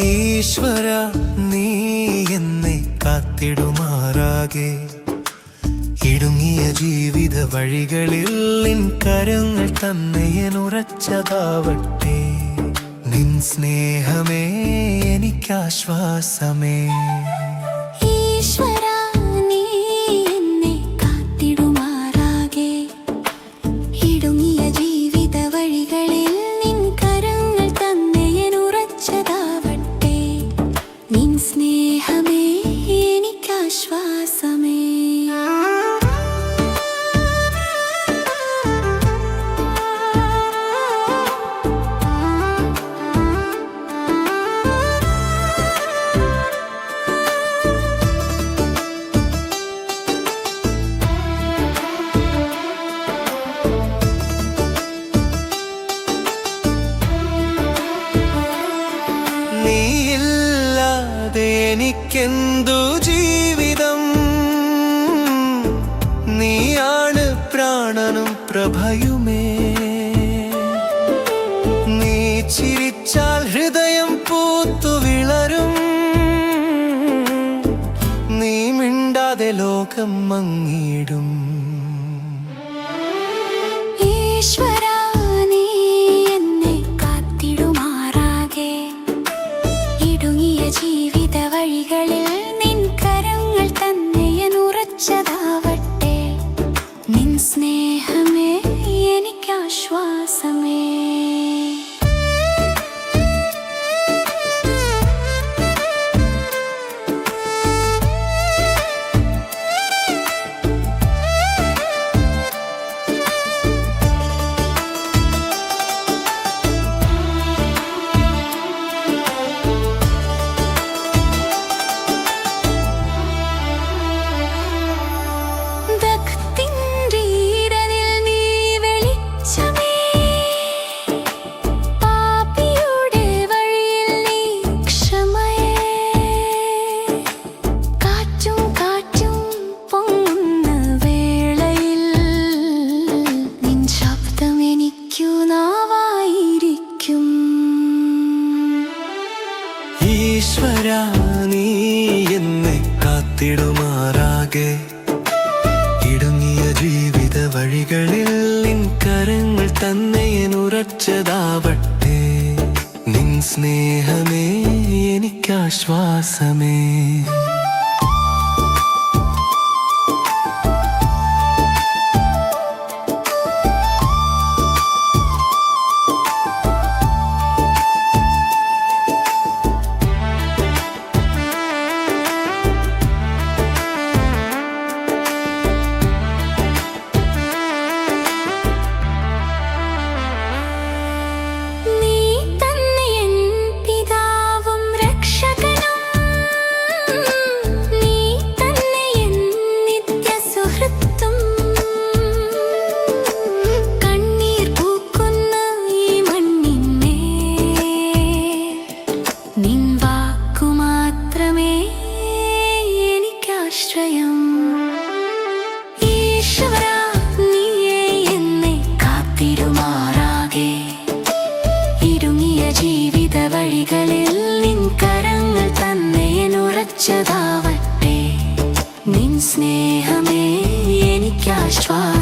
ഈശ്വര നീ എന്നെ കാത്തിടുമാറാകെ. ഇടുങ്ങിയ ജീവിത വഴികളിൽ നിൻ കരങ്ങൾ തന്നെ ഉറച്ചതാവട്ടെ. നിൻ സ്നേഹമേ എനിക്കാശ്വാസമേ. നിൻ എനിക്കെന്തു ജീവിതം? നീയാണ് പ്രാണനും പ്രഭയുമേ. നീ ചിരിച്ചാൽ ഹൃദയം പൂത്തു വിളരും. നീ മിണ്ടാതെ ലോകം മങ്ങിടും ഈശ്വരാ വഴികളിൽ നിൻ കരങ്ങൾ തന്നെയൻ ഉറച്ചതാവട്ടെ നിൻ സ്നേഹമേ എനിക്കാശ്വാസമേ. ഈശ്വര നീ എന്നെ കാത്തിടുമാറാകെ. ഇടുങ്ങിയ ജീവിത വഴികളിൽ നിൻ കരങ്ങൾ തന്നെ ഉറച്ചതാവട്ടെ നിൻ സ്നേഹമേ എനിക്കാശ്വാസമേ. നിൻ സ്നേഹമേ എനിക്കാശ്വാസമേ